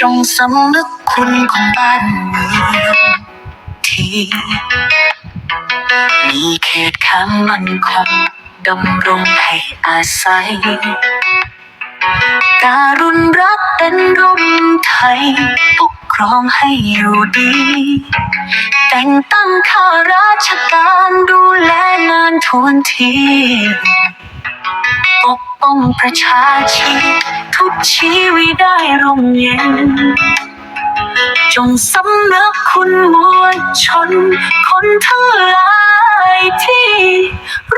จงสำนึกคุณของบ้านเมืองที่มีเขตขังมันคงดำรงให้อาศัย การุณรักเป็นร่มไทยปกครองให้อยู่ดี แต่งตั้งข้าราชการดูแลงานทวนทีปกป้องประชาชี ทุกชีวิตได้ร่มเย็น จงสำนึกคุณมวลชน คนทั้งหลายที่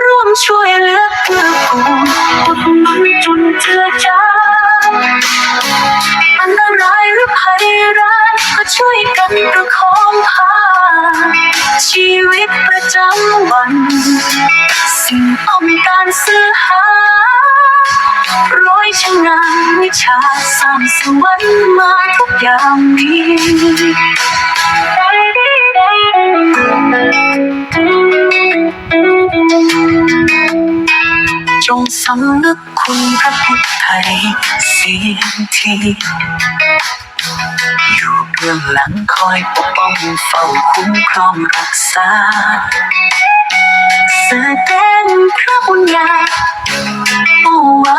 ร่วมช่วยเหลือเกื้อกูลอุดหนุนจุนเจือจาอันตรายหรือภัยร้ายก็ช่วยกันประคองพาชีวิตประจำวัน สิ่งต้องการซื้อหาร้อยชะงาน วิชาสร้างสวรรค์มาทุกอย่างนี้จงสำนึกคุณพระพุทธไทยสิ่งที่อยู่เบื้องหลังคอยปกป้องเฝ้าคุ้มครองรักษาแสดง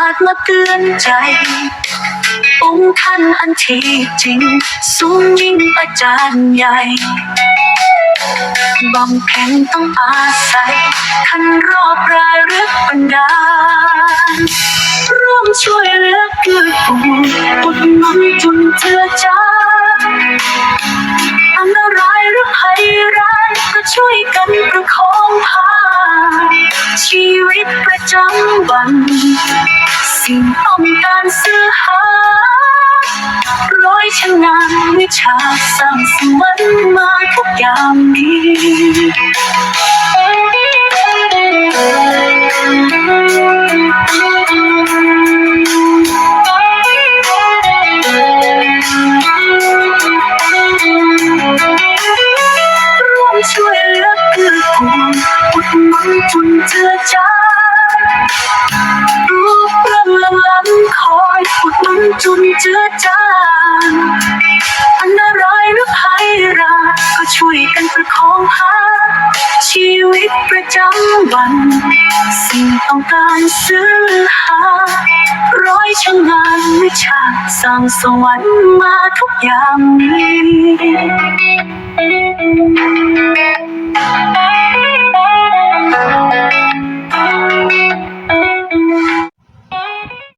าทมาเตือนใจ องค์ท่านอันที่จริง สูงยิ่งอาจารย์ใหญ่บำเพ็ญต้องอาศัยขันรอบรายรึกบันดาร่วมช่วยเหลือเกื้อกูลอุดหนุนจุนเจือจาอันตรายหรือภัยร้ายก็ช่วยกันประคองพาชีวิตประจำวัน สิ่งต้องการซื้อหาร้อยชะงานวิชาสร้างสวรรค์มาทุกอย่างนี้ร่วมช่วยเหลือเกื้อกูลอุดหนุนจุนเจือจา จุนเจือจานอันตรายหรือภัยร้ายก็ช่วยกันประคองหา ชีวิตประจำวัน สิ่งต้องการซื้อหา ร้อยชะงานวิชาสร้างสวรรค์มาทุกอย่างนี้